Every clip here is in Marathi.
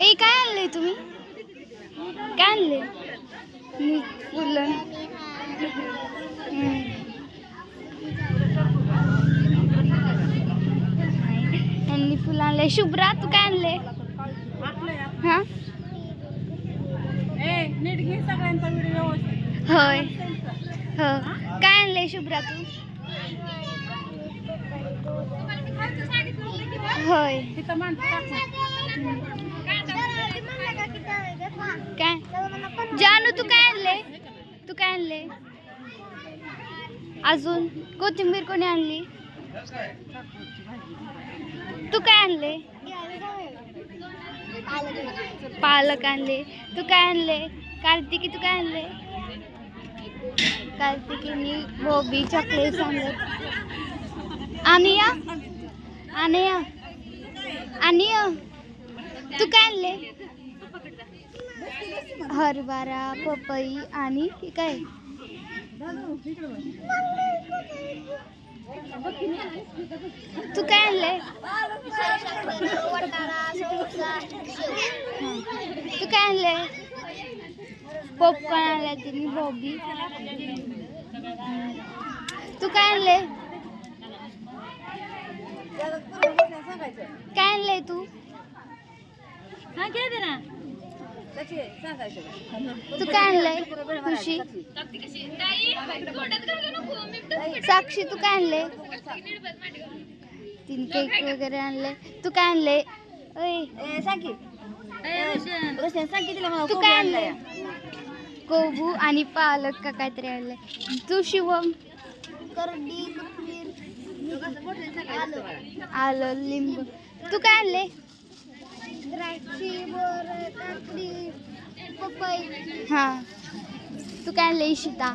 ए काय आणलंय तुम्ही? काय आणले मी फुलं. यांनी फुलं आणले शुभ्रा तू काय आणले हा? होय. हो. काय आणलंय शुभ्रा तू? होय. जानू, तू काय आणले? तू काय आणले? अजून? कोथिंबीर आणली? तू काय आणले? पालक आणले. तू काय आणले? कार्तिकी, तू काय आणले? कार्तिकीने गोबी चॉकलेट आणले. आणि या आणि या आणि तू काय आणले? हरभरा पपई आणि काय? तू काय आणलंय? तू काय आणलंय? पॉपकॉर्न आणले तिने बॉबी तू काय आणलंय? काय आणलंय तू? तू काय आणलंय? खुशी? साक्षी तू काय आणले तीन केक वगैरे आणले तू काय आणले ओय. तू काय आणले कोबू आणि पालक का काहीतरी आणले तू शिवम. करडी आलं. लिंबू. तू काय आणले द्राक्षी बोर काकडी पपई. हा. तू काय आणले इशिता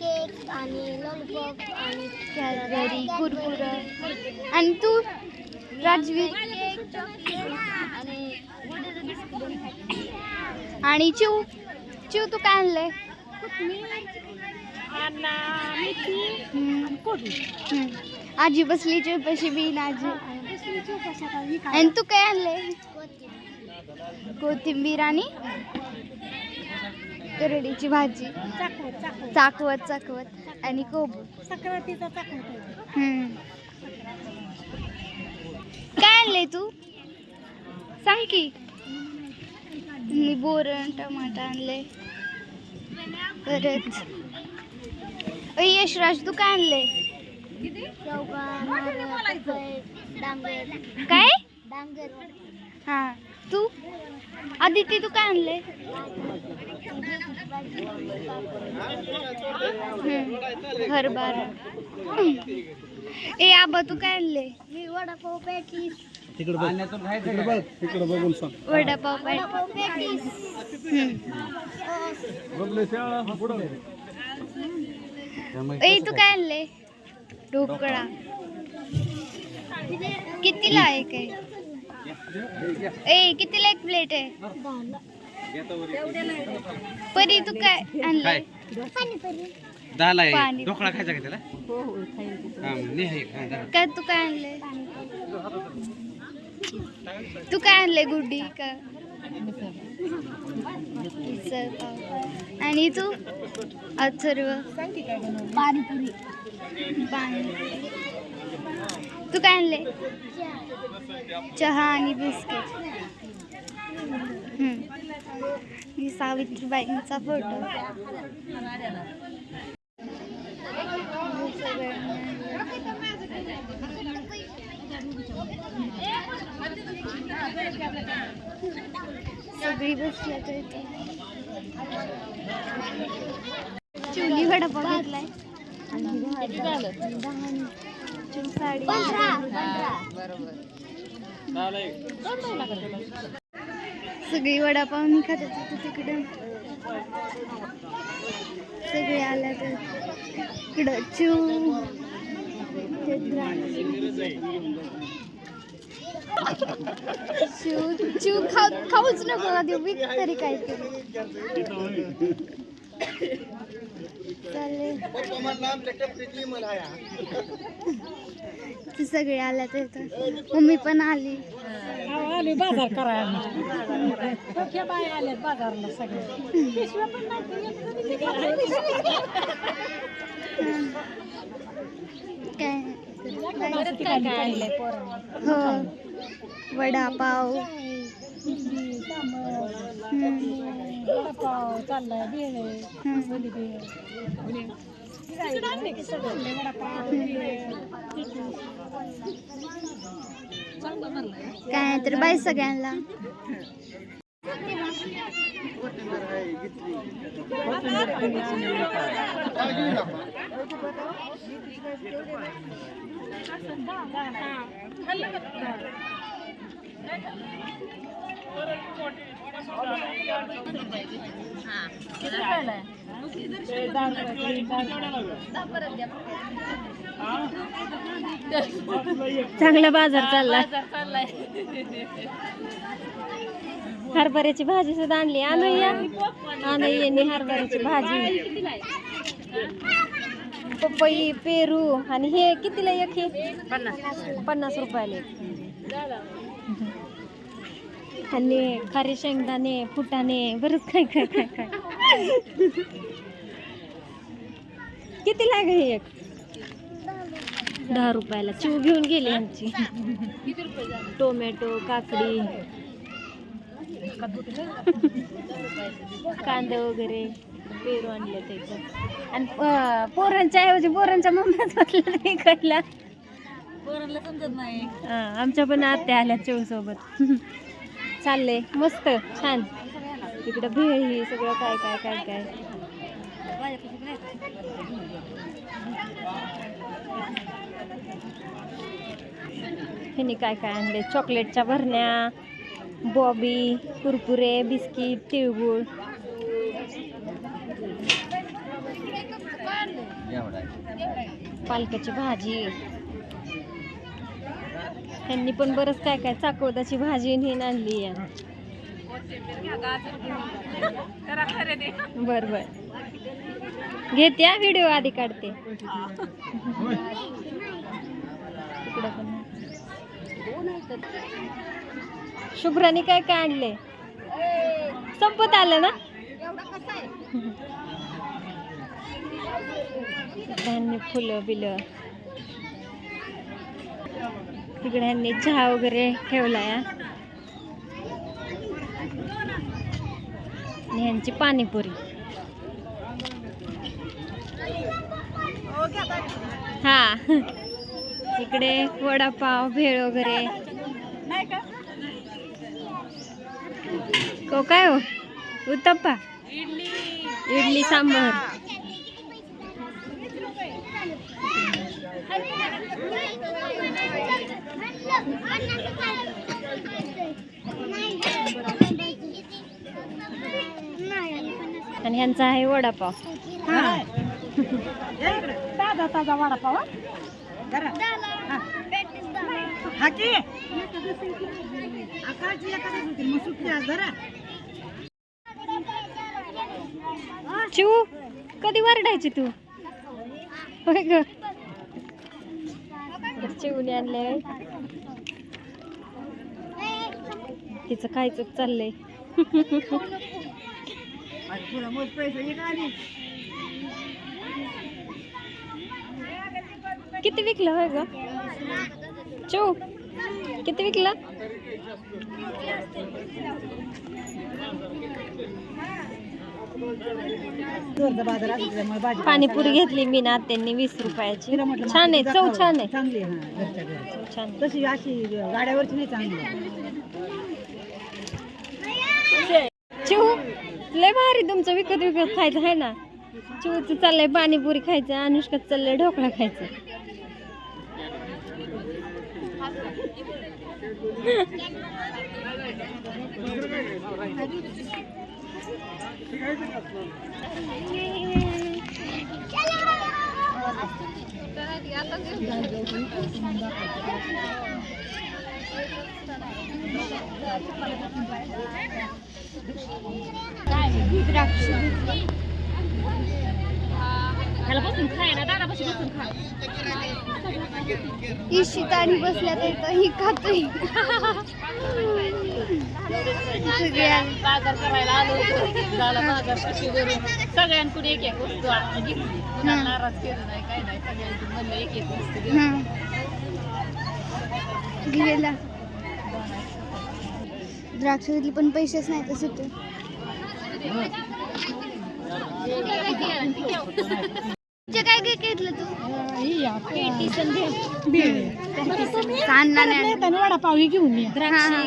केक आणि लॉलीपॉप आणि कॅडबरी कुरकुर. आणि तू? राजवीर आणि चिव चिव तू काय आणले. आजी बसली चौपाशी बीन आजी. आणि तू काय आणले कोथिंबीर आणि करडीची भाजी. चाकवत चाकवत. आणि कोब. सक्रातीचा चाकवत हम्म. काय आणले तू? सांग की. मी बोरण टमाटा आणले परत. अय, यशराज तू काय आणले काय? हा. तू? आदिती तू काय आणले. हरभरा ए आबा तू काय आणले मी वडापाव पॅटीस. तिकडे बघ. तिकडे बघ. तिकडे बघून सांग. वडापाव पॅटीस. बघले शाळा पुढं. ए तू काय आणले ढोकळा. कितीला आहे काय ए कितीला एक प्लेट आहे? परी तू काय आणले दहाला. आहे. ढोकळा खायचा का त्याला? आहे. काय तू काय आणले तू काय आणले गुड्डी का. आणि तू? अथर्व. पाणीपुरी. पाणी तू काय आणले चहा आणि बिस्किट ही सावित्रीबाईंचा फोटो सगळी बसल्या आता इथे चुली वडापाव घेतलाय आणि साडी सगळी वडापाव निघत होती तिकडं. सगळे आल्या तर इकडं चिव ते चिव चिव खाऊ खाऊच नको देऊ विक तरी काय ते सगळे आल्या तर मम्मी पण आली. आली बाजार करायला. बाय आले बाजारला काय? हो. वडापाव. वडापाव चाललाय भेळ हम्म. भेळ वडापाव काय नाही तर बाय सगळ्यांना चांगला बाजार चाललाय. हरभऱ्याची भाजी सुद्धा आणली. आणूया आणूया हरभऱ्याची भाजी. पपई पेरू आणि हे कितीला एक हे पन्नास. रुपयाले आणि खारे शेंगदाणे फुटाणे बरंच काय काय काय काय. किती लागे हे एक? दहा रुपयाला. चिव घेऊन गेली आमची. टोमॅटो काकडी कांदे वगैरे पेरू आणले त्याच्यात आणि पोरांच्या ऐवजी पोरांच्या मम्मीच बसल्या इकडला पोरांना समजत नाही. आमच्या पण आत्या आल्या चिव सोबत चालले मस्त छान. तिकडं भेळ ही सगळं काय काय काय काय. ह्यांनी काय काय आणले? चॉकलेटच्या भरण्या बॉबी कुरकुरे बिस्किट तिळगुळ. पालकाची भाजी. त्यांनी पण बरंच काय काय चाकवताची भाजी नेन आणली आहे. बर बर. घेते हा व्हिडिओ आधी काढते. शुभ्राने काय काय आणले संपत आलं ना? धान्य फुलं बिलं. तिकडे ह्यांनी चहा वगैरे ठेवला आणि ह्यांची पाणीपुरी. हा. इकडे वडापाव भेळ वगैरे. को काय हो? उत्तप्पा? इडली सांबार. आणि ह्यांचा आहे वडापाव. ताजा ताजा वडापाव हा? हा. हा. चिऊ कधी वरडायची तू? होय ग. चिवने आणले. तिचं खायचं चाललंय? किती विकलं होय ग? चिऊ किती विकलं? पाणीपुरी घेतली मी ना त्यांनी वीस रुपयाची. छान आहे. चव छान आहे. छान. तशी अशी गाड्यावरची नाही चांगली. चिऊ लय भारी तुमचं विकत विकत खायचं आहे ना? चिऊचं चाललंय पाणीपुरी खायचं अनुष्काच चाललंय ढोकळा खायचं. द्राक्ष ह्याला बसून खाय ना दादापाशी बसून खा. इशिता आणि बसल्या तर ही खातोय. सगळ्या. बाजार करायला आलो होतो. झाला बाजार कशी करून. सगळ्यांकडून एक एक वस्तू आ- घेतली कोणाला नाराज केलं नाही काय नाही. सगळ्यांकडून म्हणलं एक एक वस्तू गेला द्राक्ष घेतली पण पैसेच नाही तर सुटे. जे काय काय घेतलं तू? कांदा नाही. वडापाव हे घेऊन हा,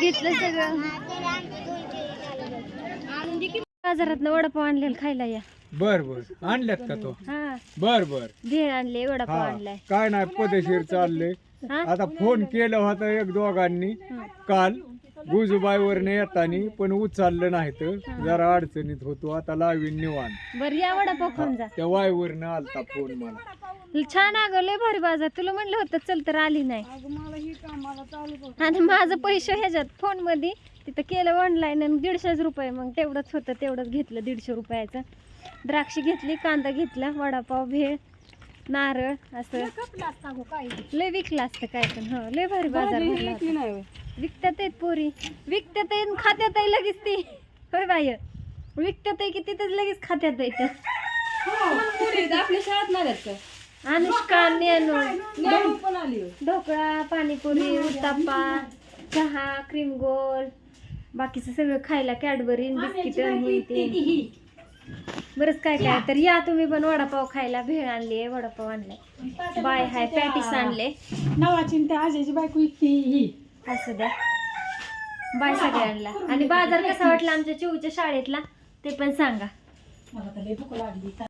घेतलं सगळं. बाजारात वडापाव आणलेला खायला या. बर बर. आणल्यात का तो? हा. बर बर. भेळ आणले वडापाव आणलाय. काय नाही पदेशीर चालले हा? आता फोन केलं होतं एक दोघांनी. काल गुजूबाईवरनं येतानी पण उचललं नाही तर जरा अडचणीत होतो. आता लावीन निवान बर या वडापाव खाऊन जा. त्या वाईवरनं आलता फोन मला. छान अगं लय भारी बाजार. तुला म्हणलं होतं चल तर आली नाही. आणि माझं पैसे ह्याच्यात फोनमध्ये तिथं केलं ऑनलाईन आणि दीडशेच रुपये. मग तेवढंच होतं तेवढंच घेतलं दीडशे रुपयाचं. द्राक्ष घेतली कांदा घेतला वडापाव भेळ. नारळ असं. लय विकलं असतं काय पण हो लय भारी बाजार भरला होता. विकतात आहेत पोरी. विकतात आहेत खात्यात आहे लगेच ती. होय बाय विकतात आहे की तिथेच लगेच खात्यात आहे अनुष्का नेनू. ढोकळा पाणीपुरी उत्ताप्पा चहा क्रीम गोल. बाकीचं सगळं खायला कॅडबरी बिस्किट हे ते. बरंच काय काय तर या तुम्ही पण वडापाव खायला भेळ आणली आहे वडापाव आणलाय. बाय हाय पॅटीस आणले. नवाची त्या आजीची बायको इतकी ही. असं द्या. बाय सगळ्यांना. आणि बाजार कसा वाटला आमच्या चिऊच्या शाळेतला ते पण सांगा. मला तर लय भूक लागली.